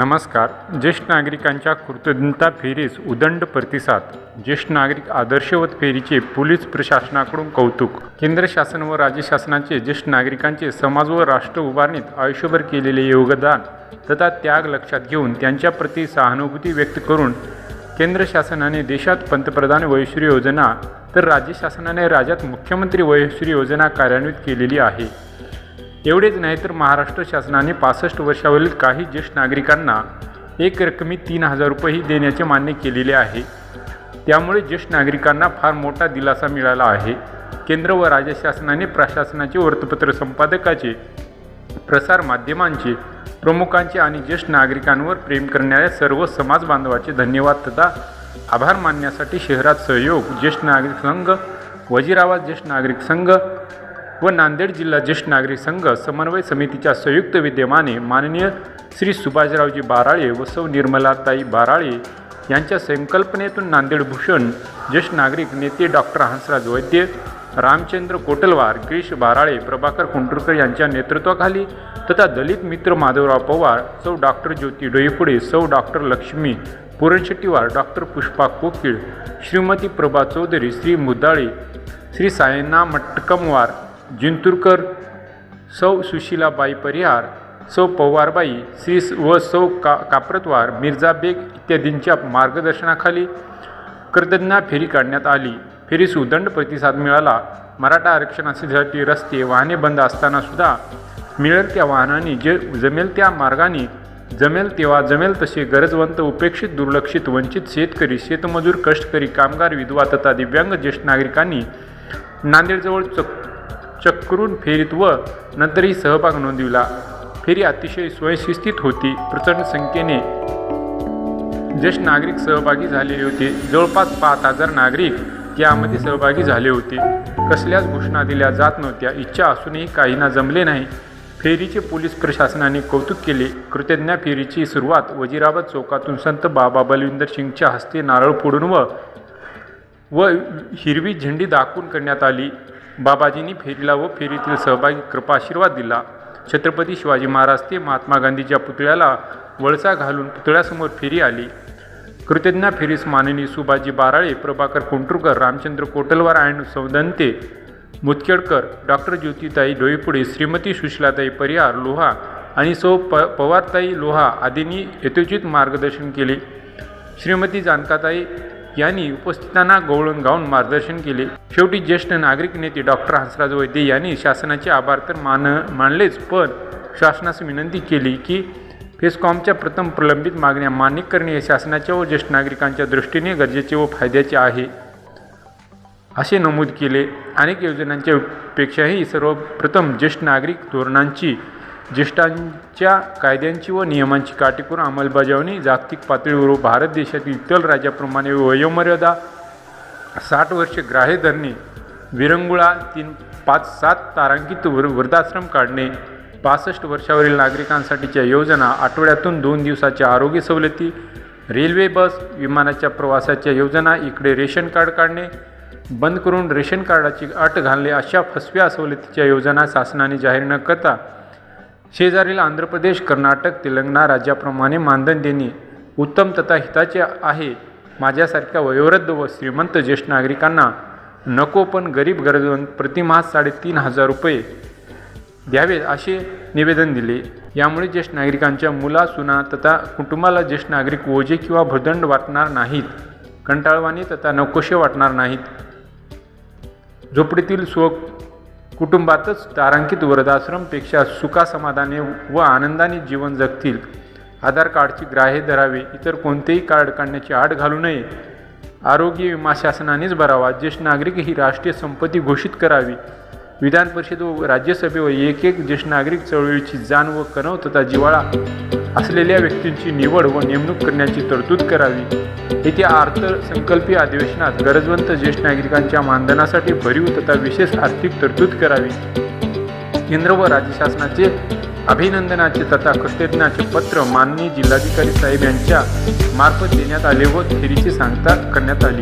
नमस्कार. ज्येष्ठ नागरिकांच्या कृतज्ञता फेरीस उदंड प्रतिसाद. ज्येष्ठ नागरिक आदर्शवत फेरीचे पोलीस प्रशासनाकडून कौतुक. केंद्र शासन व राज्य शासनाचे ज्येष्ठ नागरिकांचे समाज व राष्ट्र उभारणीत आयुष्यभर केलेले योगदान तथा त्याग लक्षात घेऊन त्यांच्याप्रती सहानुभूती व्यक्त करून केंद्र शासनाने देशात पंतप्रधान वयश्री योजना तर राज्य शासनाने राज्यात मुख्यमंत्री वयश्री योजना कार्यान्वित केलेली आहे. एवढेच नाही तर महाराष्ट्र शासनाने पासष्ट वर्षावरील काही ज्येष्ठ नागरिकांना एक रकमी तीन हजार रुपयेही देण्याचे मान्य केलेले आहे. त्यामुळे ज्येष्ठ नागरिकांना फार मोठा दिलासा मिळाला आहे. केंद्र व राज्य शासनाने प्रशासनाचे वृत्तपत्र संपादकाचे प्रसार माध्यमांचे प्रमुखांचे आणि ज्येष्ठ नागरिकांवर प्रेम करणाऱ्या सर्व समाज बांधवाचे धन्यवाद तथा आभार मानण्यासाठी शहरात सहयोग ज्येष्ठ नागरिक संघ वजीराबाद ज्येष्ठ नागरिक संघ व नांदेड जिल्हा ज्येष्ठ नागरिक संघ समन्वय समितीच्या संयुक्त विद्यमाने माननीय श्री सुभाषरावजी बाराळे व सौ निर्मलाताई बाराळे यांच्या संकल्पनेतून नांदेड भूषण ज्येष्ठ नागरिक नेते डॉक्टर हंसराज वैद्य रामचंद्र कोटलवार गिरीश बाराळे प्रभाकर कुंटुरकर यांच्या नेतृत्वाखाली तथा दलित मित्र माधवराव पवार सौ डॉक्टर ज्योती डोईफुडे सौ डॉक्टर लक्ष्मी पुरणशेट्टीवार डॉक्टर पुष्पा कोकिळ श्रीमती प्रभा चौधरी श्री मुद्दाळे श्री सायना मटकमवार जिंतूरकर सौ सुशीलाबाई परिहार सौ पवारबाई श्री व सौ का काप्रतवार मिर्झा बेग इत्यादींच्या मार्गदर्शनाखाली कृतज्ञा फेरी काढण्यात आली. फेरीस उदंड प्रतिसाद मिळाला. मराठा आरक्षणासाठी रस्ते वाहने बंद असतानासुद्धा मिळेल त्या वाहनांनी जे जमेल त्या मार्गाने जमेल तेव्हा जमेल तसे गरजवंत उपेक्षित दुर्लक्षित वंचित शेतकरी शेतमजूर कष्टकरी कामगार विधवा तथा दिव्यांग ज्येष्ठ नागरिकांनी नांदेडजवळ चक चक्रून फेरीत व नंतरही सहभाग नोंदविला. फेरी अतिशय स्वयंशिस्तित होती. प्रचंड संख्येने ज्येष्ठ नागरिक सहभागी झालेले होते. जवळपास पाच हजार नागरिक यामध्ये सहभागी झाले होते. कसल्याच घोषणा दिल्या जात नव्हत्या. इच्छा असूनही काहींना जमले नाही. फेरीचे पोलीस प्रशासनाने कौतुक केले. कृतज्ञा फेरीची सुरुवात वजीराबाद चौकातून संत बाबा बलविंदर सिंगच्या हस्ते नारळ फोडून व व हिरवी झेंडी दाखवून करण्यात आली. बाबाजींनी फेरीला व फेरीतील सहभागी कृपाशीर्वाद दिला. छत्रपती शिवाजी महाराज ते महात्मा गांधीच्या पुतळ्याला वळसा घालून पुतळ्यासमोर फेरी आली. कृतज्ञा फेरीस माननी सुभाजी बाराळे प्रभाकर कुंटुरकर रामचंद्र कोटलवार आणि सौदंते मुतखेडकर डॉक्टर ज्योतिताई डोईपुडे श्रीमती सुशीलाताई परिहार लोहा आणि सौ प पवारताई लोहा आदींनी यथोचित मार्गदर्शन केले. श्रीमती जानकाताई यांनी उपस्थितांना गवळून गाऊन मार्गदर्शन केले. शेवटी ज्येष्ठ नागरिक नेते डॉक्टर हंसराज वैद्य यांनी शासनाचे आभार तर मान मानलेच पण शासनास विनंती केली की फेसकॉमच्या प्रथम प्रलंबित मागण्या मान्य करणे हे शासनाच्या व ज्येष्ठ नागरिकांच्या दृष्टीने गरजेचे व फायद्याचे आहे. असे नमूद केले. अनेक योजनांच्या पेक्षाही सर्वप्रथम ज्येष्ठ नागरिक धोरणांची ज्येष्ठांच्या कायद्यांची व नियमांची काटेकोर अंमलबजावणी जागतिक पातळीवर भारत देशातील इतर राज्याप्रमाणे वयोमर्यादा साठ वर्ष ग्राह्य धरणे विरंगुळा तीन पाच सात तारांकित वृ वृद्धाश्रम काढणे पासष्ट वर्षावरील नागरिकांसाठीच्या योजना आठवड्यातून दोन दिवसाच्या आरोग्य सवलती रेल्वे बस विमानाच्या प्रवासाच्या योजना इकडे रेशन कार्ड काढणे बंद करून रेशन कार्डाची अट घालणे अशा फसव्या सवलतीच्या योजना शासनाने जाहीर न करता शेजारील आंध्र प्रदेश कर्नाटक तेलंगणा राज्याप्रमाणे मानधन देणे उत्तम तथा हिताचे आहे. माझ्यासारख्या वयोवृद्ध व श्रीमंत ज्येष्ठ नागरिकांना नको पण गरीब गरजवंत प्रतिमास साडेतीन हजार रुपये द्यावेत असे निवेदन दिले. यामुळे ज्येष्ठ नागरिकांच्या मुला सुना तथा कुटुंबाला ज्येष्ठ नागरिक ओझे किंवा भुर्दंड वाटणार नाहीत कंटाळवाणी तथा नकोशे वाटणार नाहीत. झोपडीतील स्व कुटुंबातच तारांकित वृद्धाश्रमपेक्षा सुखासमाधाने व आनंदाने जीवन जगतील. आधार कार्डची ग्राह्य धरावे इतर कोणतेही कार्ड काढण्याची आड घालू नये. आरोग्य विमा शासनानेच भरावा ज्येष्ठ नागरिक ही राष्ट्रीय संपत्ती घोषित करावी. विधान परिषद व राज्यसभेवर एक एक ज्येष्ठ नागरिक चळवळीची जाण व कणव तथा जिव्हाळा असलेल्या व्यक्तींची निवड व नेमणूक करण्याची तरतूद करावी. येत्या अर्थसंकल्पीय अधिवेशनात गरजवंत ज्येष्ठ नागरिकांच्या मानधनासाठी भरीव तथा विशेष आर्थिक तरतूद करावी. केंद्र व राज्य शासनाचे अभिनंदनाचे तथा कृतज्ञाचे पत्र माननीय जिल्हाधिकारी साहेब यांच्या मार्फत देण्यात आले व फेरीची सांगता करण्यात आली.